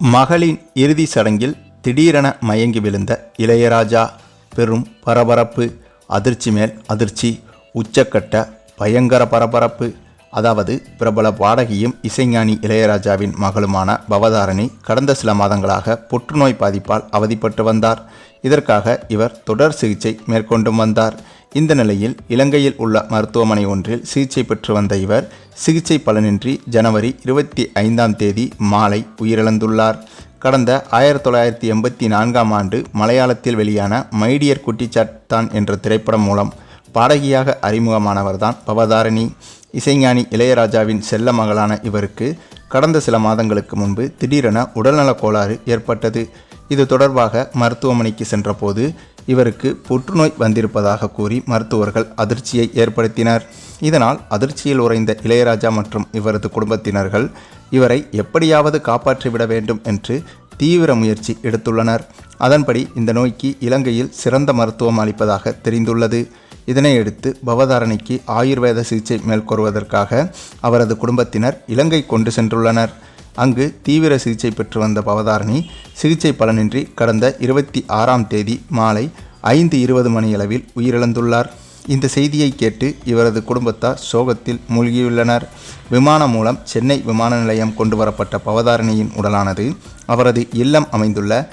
மகளின் இறுதி சடங்கில் திடீரென மயங்கி விழுந்த இளையராஜா. பெரும் பரபரப்பு அதிர்ச்சி மேல் அதிர்ச்சி உச்சக்கட்ட பயங்கர பரபரப்பு. அதாவது பிரபல பாடகியும் இசைஞானி இளையராஜாவின் மகளுமான பவதாரணி கடந்த சில மாதங்களாக புற்றுநோய் பாதிப்பால் அவதிப்பட்டு வந்தார். இதற்காக இவர் தொடர் சிகிச்சை மேற்கொண்டும் வந்தார். இந்த நிலையில் இலங்கையில் உள்ள மருத்துவமனை ஒன்றில் சிகிச்சை பெற்று வந்த இவர் சிகிச்சை பலனின்றி ஜனவரி இருபத்தி ஐந்தாம் தேதி மாலை உயிரிழந்துள்ளார். கடந்த ஆயிரத்தி தொள்ளாயிரத்தி எண்பத்தி நான்காம் ஆண்டு மலையாளத்தில் வெளியான மைடியர் குட்டிச்சாத்தான் என்ற திரைப்படம் மூலம் பாடகியாக அறிமுகமானவர்தான் பவதாரணி. இசைஞானி இளையராஜாவின் செல்ல மகளான இவருக்கு கடந்த சில மாதங்களுக்கு முன்பு திடீரென உடல்நலக் கோளாறு ஏற்பட்டது. இது தொடர்பாக மருத்துவமனைக்கு சென்றபோது இவருக்கு புற்றுநோய் வந்திருப்பதாக கூறி மருத்துவர்கள் அதிர்ச்சியை ஏற்படுத்தினர். இதனால் அதிர்ச்சியில் உறைந்த இளையராஜா மற்றும் இவரது குடும்பத்தினர்கள் இவரை எப்படியாவது காப்பாற்றிவிட வேண்டும் என்று தீவிர முயற்சி எடுத்துள்ளனர். அதன்படி இந்த நோய்க்கு இலங்கையில் சிறந்த மருத்துவம் அளிப்பதாக தெரிந்துள்ளது. இதனையடுத்து பவதாரணிக்கு ஆயுர்வேத சிகிச்சை மேற்கொள்வதற்காக அவரது குடும்பத்தினர் இலங்கை கொண்டு சென்றுள்ளனர். அங்கு தீவிர சிகிச்சை பெற்று வந்த பவதாரணி சிகிச்சை பலனின்றி கடந்த இருபத்தி ஆறாம் தேதி மாலை ஐந்து இருபது மணியளவில் உயிரிழந்துள்ளார். இந்த செய்தியை கேட்டு இவரது குடும்பத்தார் சோகத்தில் மூழ்கியுள்ளனர். விமானம் மூலம் சென்னை விமான நிலையம் கொண்டு வரப்பட்ட பவதாரணியின் உடலானது அவரது இல்லம் அமைந்துள்ள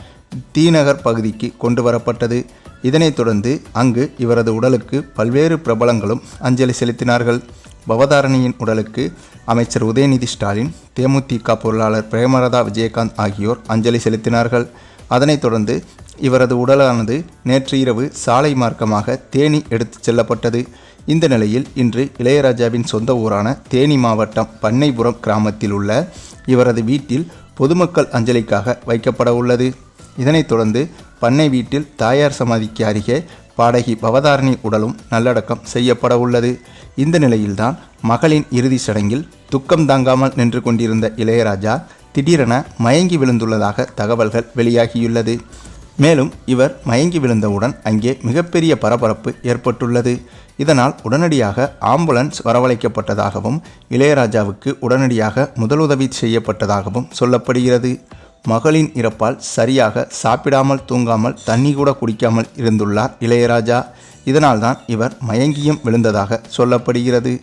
தீநகர் பகுதிக்கு கொண்டு வரப்பட்டது. இதனைத் தொடர்ந்து அங்கு இவரது உடலுக்கு பல்வேறு பிரபலங்களும் அஞ்சலி செலுத்தினார்கள். பவதாரணியின் உடலுக்கு அமைச்சர் உதயநிதி ஸ்டாலின் தேமுதிக பொருளாளர் பிரேமலதா விஜயகாந்த் ஆகியோர் அஞ்சலி செலுத்தினார்கள். அதனைத் தொடர்ந்து இவரது உடலானது நேற்று இரவு சாலை மார்க்கமாக தேனி எடுத்துச் செல்லப்பட்டது. இந்த நிலையில் இன்று இளையராஜாவின் சொந்த ஊரான தேனி மாவட்டம் பண்ணைபுரம் கிராமத்தில் உள்ள இவரது வீட்டில் பொதுமக்கள் அஞ்சலிக்காக வைக்கப்பட உள்ளது. இதனைத் தொடர்ந்து பண்ணை வீட்டில் தாயார் சமாதிக்கு அருகே பாடகி பவதாரணி உடலும் நல்லடக்கம் செய்யப்பட உள்ளது. இந்த நிலையில்தான் மகளின் இறுதி சடங்கில் துக்கம் தாங்காமல் நின்று கொண்டிருந்த இளையராஜா திடீரென மயங்கி விழுந்துள்ளதாக தகவல்கள் வெளியாகியுள்ளது. மேலும் இவர் மயங்கி விழுந்தவுடன் அங்கே மிகப்பெரிய பரபரப்பு ஏற்பட்டுள்ளது. இதனால் உடனடியாக ஆம்புலன்ஸ் வரவழைக்கப்பட்டதாகவும் இளையராஜாவுக்கு உடனடியாக முதலுதவி செய்யப்பட்டதாகவும் சொல்லப்படுகிறது. மகளின் இறப்பால் சரியாக சாப்பிடாமல் தூங்காமல் தண்ணி கூட குடிக்காமல் இருந்துள்ளார் இளையராஜா. இதனால்தான் இவர் மயங்கியும் விழுந்ததாக சொல்லப்படுகிறது.